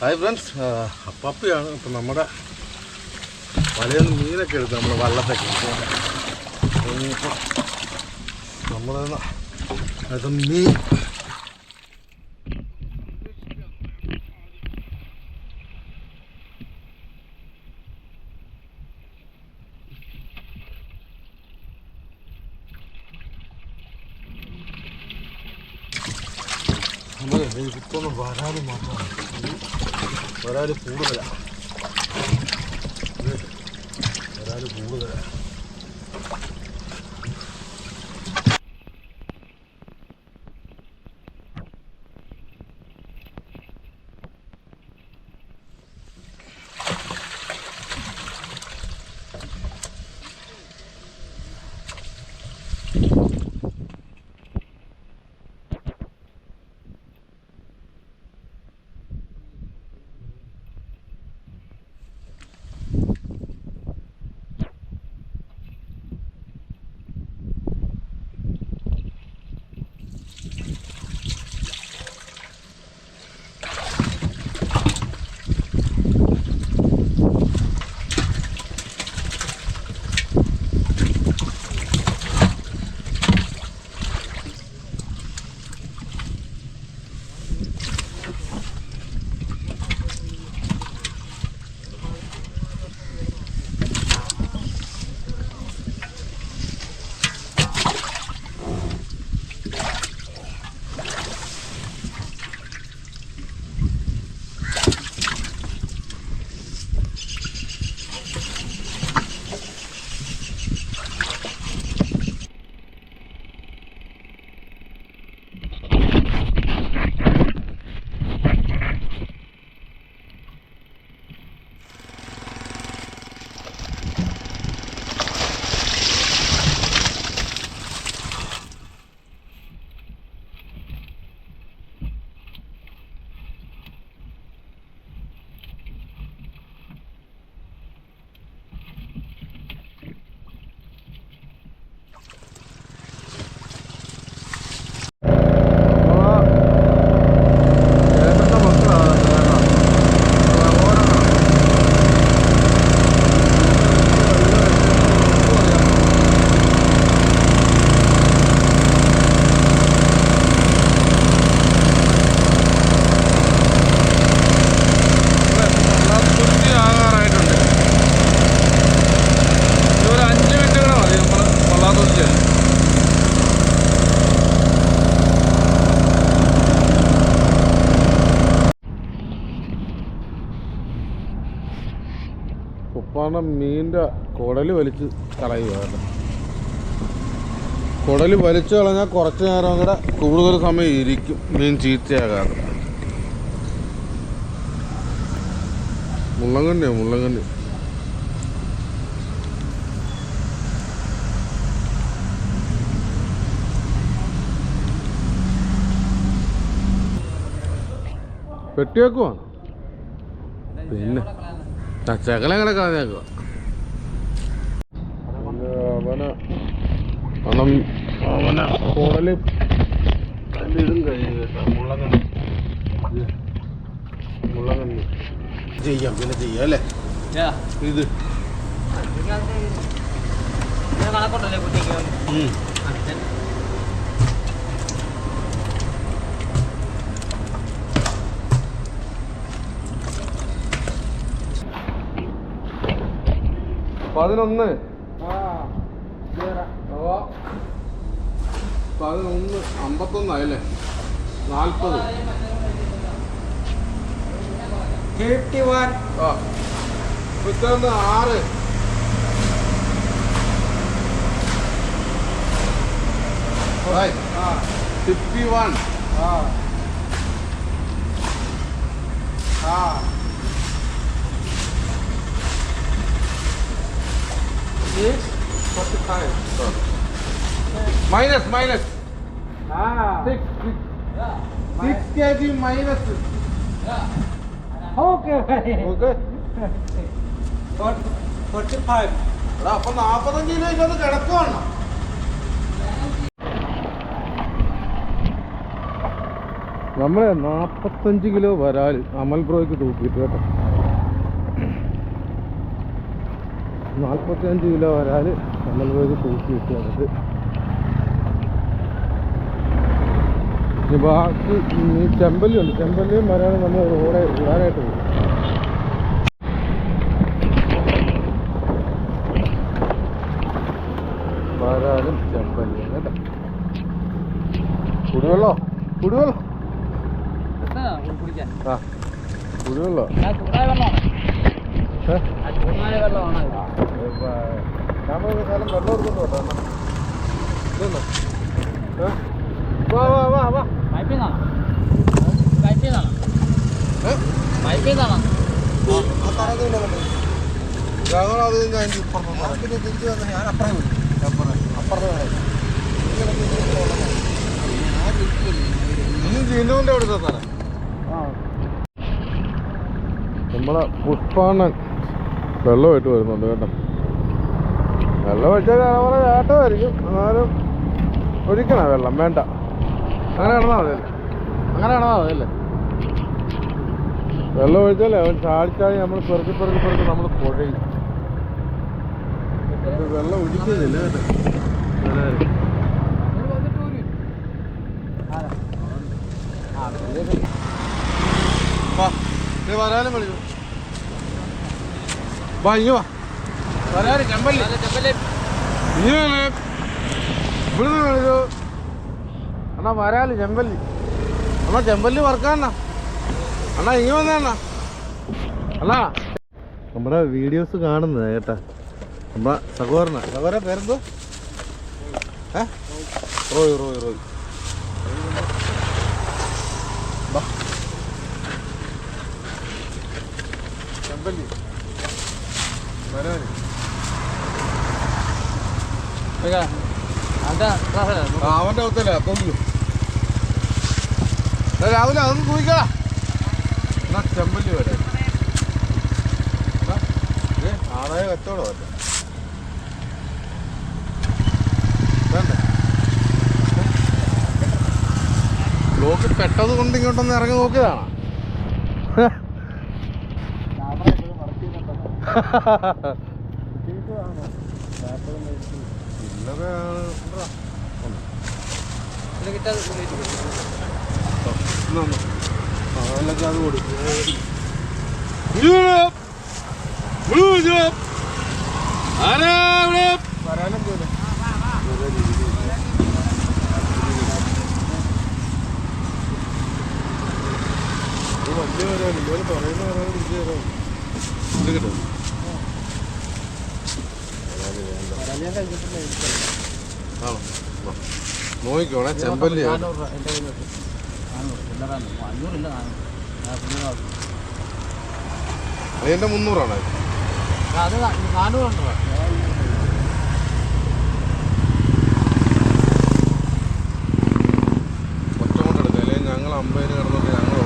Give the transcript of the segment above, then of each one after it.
Hi friends പപ്പിയാണ് ഇപ്പം നമ്മുടെ വലയൊന്ന് മീനൊക്കെ എടുത്ത് നമ്മൾ വള്ളത്തൊക്കെ ഇനിയിപ്പോൾ നമ്മൾ അത് മീൻ. നമ്മൾ ഇപ്പൊന്ന് വരാൽ മാത്രമാണ് വരാൽ കൂടുതലാണ് വരാൽ കൂടുതലാണ് കുടൽ വലിച്ച് കളയുക കുടൽ വലിച്ചു കളഞ്ഞാൽ കുറച്ച് നേരം കൂടെ കൂടുതൽ സമയം ഇരിക്കും. മീൻ ചീത്തയാകാതെ. മുള്ളങ്കണ്ണിയോ മുള്ളങ്കണ്ണി? പെട്ടിയേക്കുവാണ് പിന്നെ. ചക്കലങ്ങനെ കളഞ്ഞേക്കുക അവനം അവന കുടൽ ഇതും കഴിഞ്ഞു കേട്ടോ. മുള്ളങ്കണ്ണി ഇത് മുള്ളങ്കണ്ണി ചെയ്യാം പിന്നെ ചെയ്യാം അല്ലേ? ഇത്. കുട്ടിക്ക്. പതിനൊന്ന് അപ്പൊ പതിനൊന്ന് അമ്പത്തൊന്നായല്ലേ? നാൽപ്പത്. ഫിഫ്റ്റി വൺ ആ. മുപ്പത്തൊന്ന് ആറ് fifty one minus minus six six K kg minus okay okay forty five എടാ അപ്പൊ നാപ്പത്തഞ്ച് കിലോ കിടക്കുവാണ്? നമ്മളെ നാപ്പത്തഞ്ച് കിലോ വരാൽ അമൽ ബ്രോയ്ക്ക് തൂക്കിയിട്ട് കേട്ടോ. നാൽപ്പത്തഞ്ച് കിലോ വരാൽ അമൽ ബ്രോയ്ക്ക് തൂക്കിയിട്ട് എന്നിട്ട് ഇനി ബാക്കി ഈ ചെമ്പല്ലിയുണ്ട്. ചെമ്പല്ലിയും വരാനും നമ്മൾ റോഡ് വിടാനായിട്ട് പോകും. വരാനും ചെമ്പല്ലിയും കേട്ടോ. കുടിവെള്ളോ? കുടിവെള്ളം? ആ കുടിവെള്ളോ? ഞാൻ കാലം വെള്ളം കൊടുക്കുന്നു കേട്ടോ അണ്ണാ. വാ വാ വാ. കഴിഞ്ഞ് ഇപ്പുറത്ത് വന്നു. പിന്നെ തിരിച്ച് വന്ന് ഞാൻ അപ്പുറം. അപ്പുറം അപ്പുറത്തെ പുഷ്പാണ്ണൻ വെള്ളമായിട്ട് വരുന്നുണ്ട് കേട്ടോ. വെള്ളം വെച്ചാൽ അളവറ ചേട്ടമായിരിക്കും എന്നാലും ഒഴിക്കണ വെള്ളം വേണ്ട. അങ്ങനെ കിടന്നാൽ മതിയല്ലേ അങ്ങനെ കിടന്നാൽ മതിയല്ലേ വെള്ളം ഒഴിച്ചാലേ അവൻ ചാടിച്ചാടി നമ്മൾ പെറുക്കി പെറുക്കി പെറുക്കി നമ്മൾ കുഴയും വെള്ളം ഒഴിക്കുന്നില്ല വരാനും വിളിച്ചു വാ ഇങ്ങ് വാ. വരാനും ചെമ്പല്ലി. ഇവിടുന്ന് വിളിച്ചു അണ്ണാ വരാൽ ചെമ്പല്ലി. അണ്ണാ ചെമ്പല്ലി വറക്കാണ്ണ അണ്ണാ. ഇങ്ങ വന്നാ അണ്ണാ. നമ്മുടെ വീഡിയോസ് കാണുന്നത് കേട്ടാ നമ്മുടെ സഹോദരന. സഹോദര പേരെന്തോ? ഏ? റോയ് റോയ് റോയ്. ചെമ്പല്ലി. വരാൽ. അവന്റെ അവസ്ഥ കൊല്ലു രാവിലെ അതൊന്ന് തൂക്കിക്കടാ എന്നാ ചെമ്പല്ലി വരെ. ആണായ കച്ചവടം അല്ല? വേണ്ടേ ബ്ലോക്ക് പെട്ടത് കൊണ്ട് ഇങ്ങോട്ടൊന്ന് ഇറങ്ങി നോക്കിയതാണ്. ചില്ലറ ഉണ്ടെടാ. അത് കൊടുക്കും വരാനും പോലെ വലിയ വരാനും ഇതുപോലെ പറയുന്ന വരാനും വലിയ വരാനും ഇത് കിട്ടും ആണോ ആ. അഞ്ഞൂറില്ല അതിന്റെ മുന്നൂറാണ്. അത് നാനൂറുണ്ടോ ഒറ്റ കൊണ്ട് എടുക്കുക അല്ലെങ്കിൽ ഞങ്ങൾ അമ്പതിന് കിടന്നിട്ട് ഞങ്ങൾ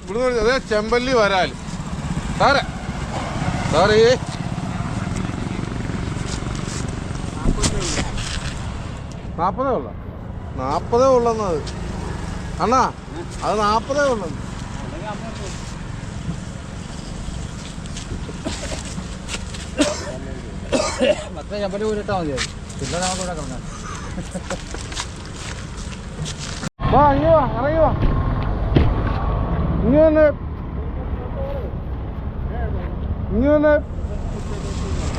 ഇവിടുന്ന് അതെ ചെമ്പല്ലി വരാൽ. സാറേ. സാറേ നാൽപ്പതേ ഉള്ള? നാൽപ്പതേ ഉള്ളെന്നത് അണ്ണാ അത് നാൽപ്പതേ ഉള്ളെന്ന്. മറ്റേ ഊരിട്ടാ മതി പിന്നെ നമുക്ക് ഇവിടെ കിടന്നാൽ വാ ഇങ്ങ് വാ ഇറങ്ങി വാ. ഇങ്ങ് വന്ന്. ഇങ്ങ് വന്ന്.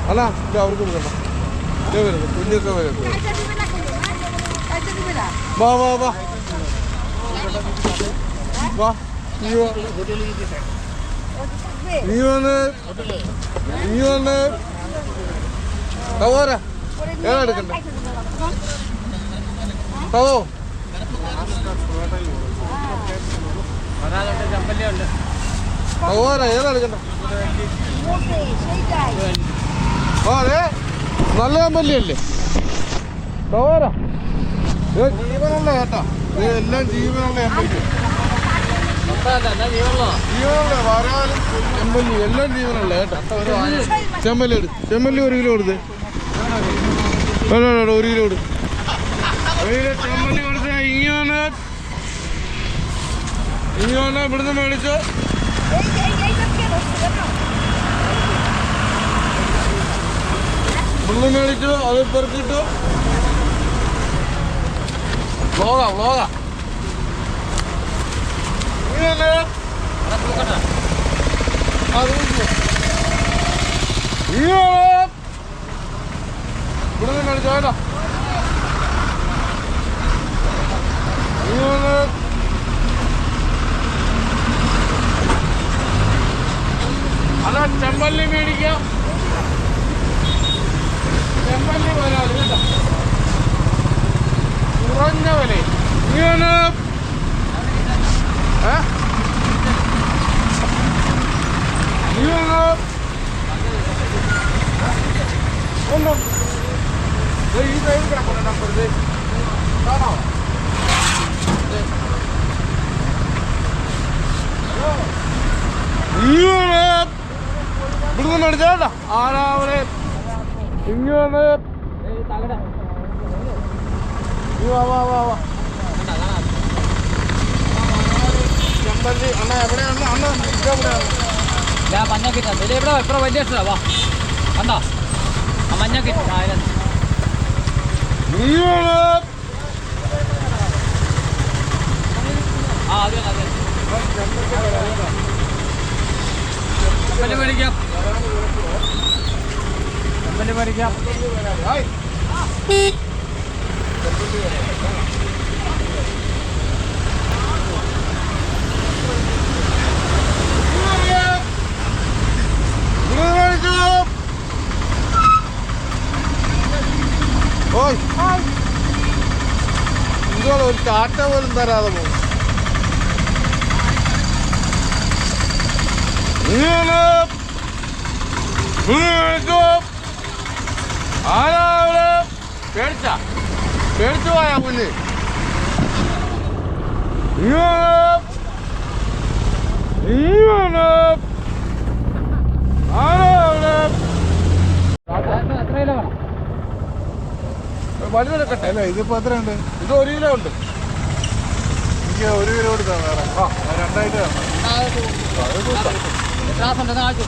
അല്ല അവർക്ക് വരുന്നു കുഞ്ഞൊക്കെ വരുന്നു വാ വാ വാ. വാ നീ വാ. നീ വന്ന് നീ വന്ന്. തവോരാ ഏതാ എടുക്കണ്ടേ? തവോ. തവോരാ ഏതാ എടുക്കണ്ടേ? ആ അതെ നല്ല കമ്പല്ലിയല്ലേ തവോര ജീവനുള്ള ഇത് എല്ലാം ജീവനുള്ള ജീവനുള്ളോ വരാലും ചെമ്പല്ലി എല്ലാം ജീവനുള്ള ഏട്ടാ ചെമ്മല്ലി എടു. ചെമ്മല്ലി ഒരു കിലോ എടുത്ത്. വേണ്ട വേണ്ട, ഒരു കിലോ എടു. അതിലെ ചെമ്മല്ലി കൊടുത്ത. ഇങ്ങനെ ഇങ്ങനെ ഇവിടുന്ന് മേടിച്ചോ. ഇവിടുന്ന് മേടിച്ചോ. അത് പെറുക്കിട്ടു. വ്ളോഗാ വ്ളോഗാ മേടിച്ചു കേട്ടോ ഇങ്ങനെ അതാ ചെമ്പല്ലി മേടിക്കാം. ചെമ്പല്ലി പോരാ കേട്ടോ. കുറഞ്ഞ വില ഇങ്ങനെ ഏ? ഇങ്ങനെ ഉണ്ടോ ദേ ഈ നമ്പർ ഇവിടുന്ന് മേടിച്ചാ ആരാവിടെ ഇങ്ങനെ വാ വാ വാ വാ. ചെമ്പല്ലി അണ്ണ എവിടെയാണ് അണ്ണ ഇതെവിടെയാണ് ഇവിടെ എത്ര വലിയ ഇഷ്ടമാണ് വാ. കണ്ടോ? ആ മഞ്ഞ കിട്ടാ ഇങ്ങനെ ആ അതെ അതെ തന്നെ. മേടിക്കാം. കപ്പൽ മേടിക്കാം. ഓയ് ഇതുപോലെ ഒരു ടാറ്റ പോലും തരാതെ പോകും. ആരാ പേടിച്ച? പേടിച്ചു പോയാ വേണം വലുതെടുക്കട്ടെ അല്ല ഇതിപ്പോ എത്ര ഉണ്ട് ഇത് ഒരു കിലോ ഉണ്ട്. എനിക്ക് ഒരു കിലോ കൊടുത്താ വേറെ. ആ അത് രണ്ടായിട്ട് തരണം എത്ര മാസം ഉണ്ടെന്ന് കാണിച്ചു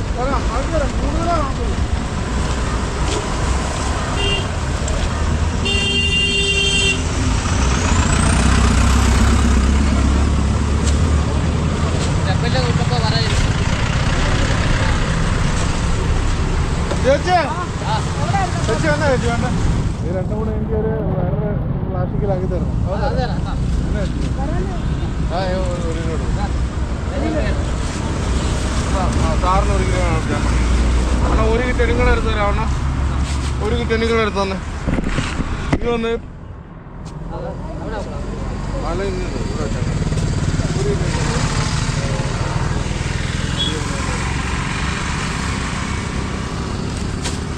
ചെപ്പൽ കിട്ടുമ്പോൾ പറയാം ചേച്ചി. ആ ചേച്ചി വേണ്ട ഇത് രണ്ടും കൂടെ എനിക്ക് ഒരു വേറെ പ്ലാസ്റ്റിക്കിലാക്കി തരണം. സാറിന് ഒരു കിലോ അണ്ണാ ഒരു കിറ്റ് എനിക്കൂടെ എടുത്ത് തരാം അണ്ണാ. ഒരു കിറ്റ് എനിക്കൂടെ എടുത്ത് തന്നെ. ഇത് വന്ന് അത് അവിടെ വെക്കണം. മല ഇന്ന് ഇവിടെ വെച്ചേക്കാം. ഒരു കിറ്റ് എടുത്ത് തരാം. ആർക്കാണ് എടുക്കുന്നത്? അണ്ണൻ ആർക്ക് വേണേലും എടുത്തോ. ഒരു ചെമ്പല്ലി കുടിച്ചിട്ട് ഇതെത്രയാ? ഇത് ഇരുപത് കിലോ.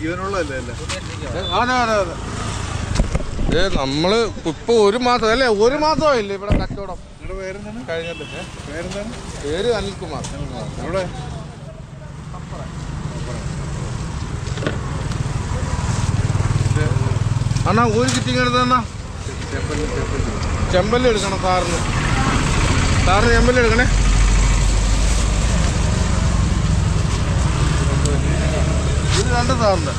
ജീവനുള്ളതല്ലേ അല്ലേ? അതെ അതെ അതെ. ഏ നമ്മൾ ഇപ്പൊ ഒരു മാസം അല്ലേ? ഒരു മാസമായില്ലേ ഇവിടെ കച്ചവടം? ഏ? പേര് അനിൽകുമാർ. എവിടെ? അണ്ണാ ഒരു കിറ്റിങ് എടുത്തണ്ണാ ചെമ്പല്ലി എടുക്കണം സാറിന്. സാറിന് ചെമ്പല്ലി എടുക്കണേ. ഇത് രണ്ട് സാറിന്റെ.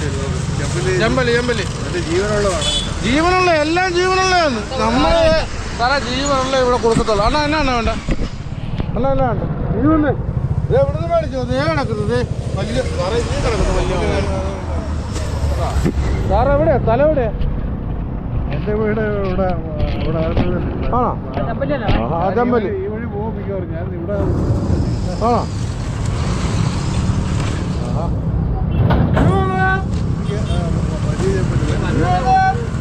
ജീവനുള്ളതാണ്. ജീവനുള്ള എല്ലാം ജീവനുള്ളതാണ്. നമ്മൾ സാറേ ജീവനുള്ള ഇവിടെ കൊടുക്കത്തുള്ളൂ. അണ്ണാ എന്നാണ് വേണ്ട. അണ്ണാ എന്നാ വേണ്ട. ജീവന്. എവിടുന്ന് മേടിച്ചോ. ദേ കിടക്കുന്നത് വലിയ സാറേ ഇതേ കിടക്കുന്നു വലിയ സാറ് എവിടെയാ? തല എവിടെയാ? എന്റെ വീട് ഇവിടെ ആണോ? ആ ആ, വലിയ ചെമ്പല്ലി.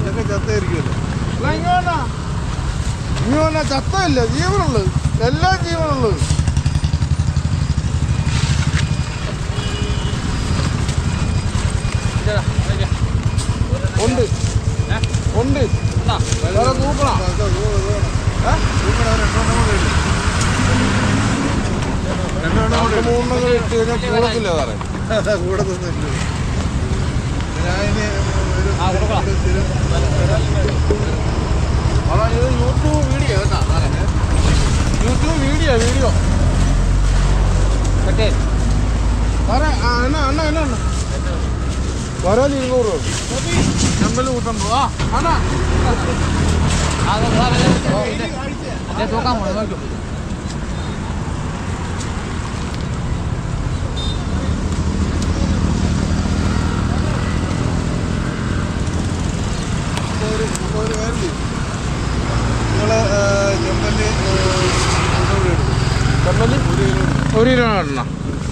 ഇതൊക്കെ ചത്തായിരിക്കുമല്ലോ എന്നാ ഇങ്ങ് വന്നാ. ഇങ്ങ് വന്നാ ചത്തമില്ല ജീവനുള്ളത് എല്ലാം ജീവനുള്ളത്. ഉണ്ട്? ഉണ്ട്? വേറെ തൂക്കണം? ഇവിടെ രണ്ടെണ്ണം കൂടെ ഉണ്ട്. രണ്ടെണ്ണം കൂടെ രണ്ട് ഉണ്ട്. മൂന്നെണ്ണം ഇട്ട് കഴിഞ്ഞാൽ കൂടത്തില്ല സാറേ അതാ, കൂടെ തന്നില്ല ഞാൻ ആ, കൊടുക്കാം. സ്ഥിരം ഇത് യൂട്യൂബ് വീഡിയോ കേട്ടാ യൂട്യൂബ് വീഡിയോ വീഡിയോ കെട്ടി. സാറേ എന്നാ അണ്ണ എന്നാ അണ്ണ വരാൻ ഇരുന്നൂറ് ചെമ്പൽ കൂട്ടം പോവാ അണ്ണാ ആ, ഇത് തൂക്കാൻ നോക്കൂ. ഒരു ഒരു കാര്യം ചെയ്യും നിങ്ങൾ ചെമ്പല്ലി ഒന്നുകൂടി എടുക്കും ചെമ്പൽ ഒരു കിലോ അണ്ണ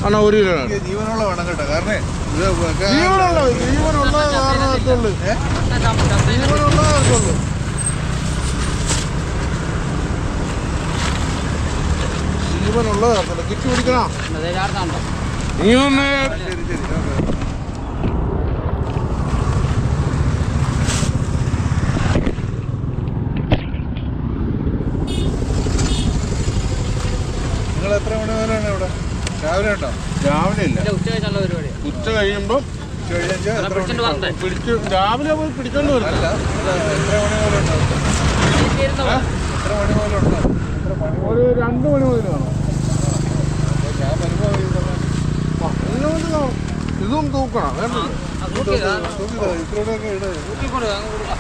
അണ്ണ ഒരു കിലോ ജീവനുള്ള വേണം കേട്ടോ. കാരണം ജീവനുള്ള ജീവനുള്ള കാരണത്തുള്ളു ജീവനുള്ള കാരണത്തുള്ളു ജീവനുള്ള കാരണത്തുള്ളു കിറ്റ് പിടിക്കണോ? നീ ഒന്ന് നിങ്ങൾ എത്ര മണി ഇവിടെ രാവിലെ ഉണ്ടോ രാവിലെ ഇല്ല ഉച്ച കഴിഞ്ഞുള്ള പരിപാടിയാ. ഉച്ച കഴിയുമ്പോൾ? പിടിച്ച് രാവിലെ പോയി പിടിച്ചോണ്ട് വരും ഒരു രണ്ട് മണി മുതൽ കാണും ഇതും തൂക്കണം. ഇത്രയോടെയൊക്കെ ഇട തൂക്കിക്കൊടു, അങ്ങ് കൊടുക്കാം.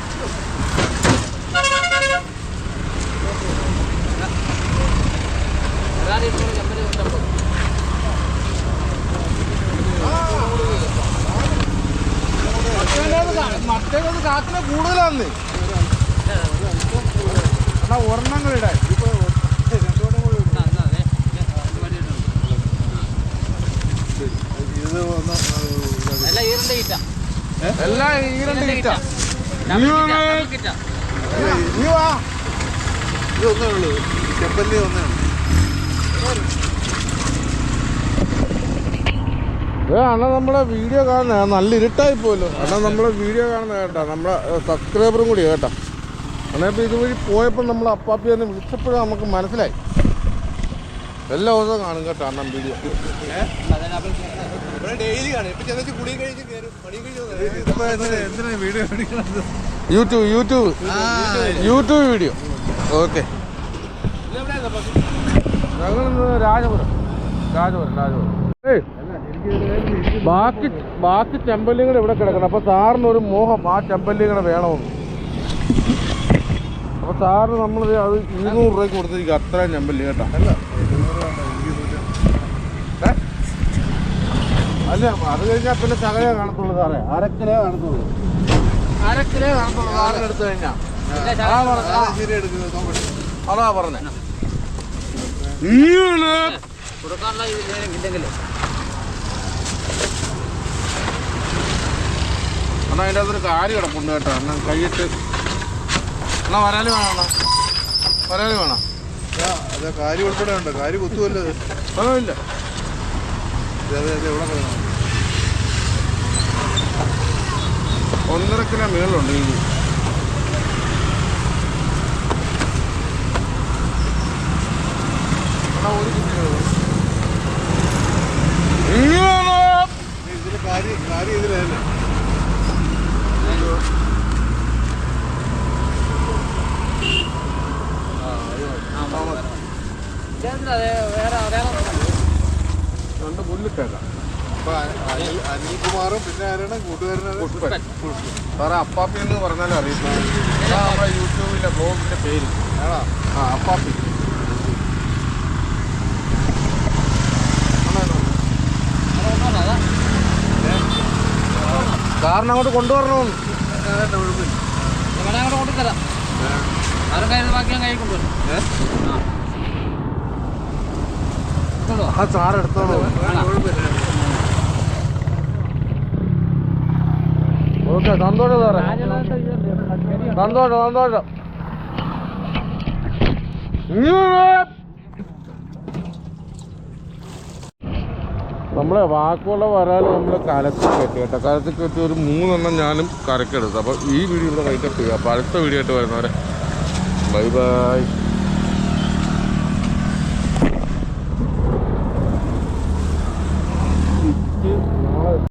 ഏതാണ്ട് ഇരുന്നൂറ് ചെമ്പല്ലി നൂറ്റമ്പത്. മറ്റേത് കാത്തിനെ കൂടുതലാന്ന് എന്നാ ഒരെണ്ണങ്ങളിടെ ഇത് ഒന്ന് എല്ലാം കിറ്റാ ഡബിൾ നീ വാ ഉള്ളൂ. ചെപ്പല്ലേ ഒന്നേ ഉള്ളൂ. ഏ അണ്ണ നമ്മളെ വീഡിയോ കാണുന്ന നല്ല ഇരുട്ടായി പോയല്ലോ. അണ്ണ നമ്മളെ വീഡിയോ കാണുന്ന കേട്ടാ. നമ്മളെ സബ്സ്ക്രൈബറും കൂടി കേട്ടാ. അങ്ങനെ ഇപ്പൊ ഇതുവഴി പോയപ്പോൾ നമ്മൾ അപ്പാപ്പി തന്നെ വിളിച്ചപ്പോഴും നമുക്ക് മനസ്സിലായി. എല്ലാ ദിവസവും കാണും കേട്ടോ അണ്ണൻ video YouTube YouTube YouTube video okay ഞങ്ങൾ രാജപുരം. രാജപുരം രാജപുരം. ഏയ് ബാക്കി ബാക്കി ചെമ്പല്ലുകൾ ഇവിടെ കിടക്കണം. അപ്പൊ സാറിന് ഒരു മോഹം ആ ചെമ്പല്ലുകൾ വേണമെന്ന്. അപ്പൊ സാറിന് നമ്മൾ അത് ഇരുന്നൂറ് രൂപയ്ക്ക് കൊടുത്തിരിക്കും അത്രയും ചെമ്പല്ലി കേട്ടോ. അല്ല? അത് കഴിഞ്ഞാൽ പിന്നെ ചകലേ കാണത്തുള്ളൂ സാറേ. അരക്കിലേ കാണത്തുള്ളൂ. അരക്കിലേ കാണത്തുള്ളൂ സാറിന് എടുത്തു കഴിഞ്ഞാൽ ഇല്ല, അതാ പറഞ്ഞ. കൊടുക്കാനുള്ള ഇത് അണ്ണാ അതിന്റെ അകത്തൊരു കാര്യം കിടപ്പുണ്ട് കേട്ടോ. അണ്ണാ കൈയിട്ട്. അണ്ണാ വരാൽ വേണം അണ്ണാ? വരാൽ വേണം? ആ, അത് കാരി ഉൾപ്പെടെ ഉണ്ട്. കാര്യം കുത്തുമല്ലോ ഇല്ല അത് ഒന്നര കിലോ മേളിലുണ്ട് ഇനി. അണ്ണാ ഒരു കിലോ ആരാണ് കൂട്ടുകാരനാണ് പുഷ്പൻ. സാറേ അപ്പാപ്പി എന്ന് പറഞ്ഞാലും അതാ നമ്മുടെ യൂട്യൂബിലെ ബ്ലോഗിന്റെ പേര്. ആണോ? ആ അപ്പാപ്പി. സാറിന് അങ്ങോട്ട് കൊണ്ടുവരണോ? അങ്ങോട്ട് കൊണ്ടുതരാം ആ. സാറെടുത്തോളൂ കൈ കൊണ്ടുവരും. ആ. എടുത്തോളൂ. ഓക്കെ സന്തോഷം സാറേ. സന്തോഷം സന്തോഷം. നമ്മളെ വാക്കുള്ള വരാൽ നമ്മൾ കലത്തി കെട്ടി കേട്ടോ. കലത്തി കെട്ടി ഒരു മൂന്നെണ്ണം ഞാനും കരക്കെടുത്തു അപ്പോൾ ഈ വീഡിയോ ഇവിടെ വൈകിട്ട് അപ്പോൾ അടുത്ത വീഡിയോ ആയിട്ട് വരുന്നവരെ. Bye bye.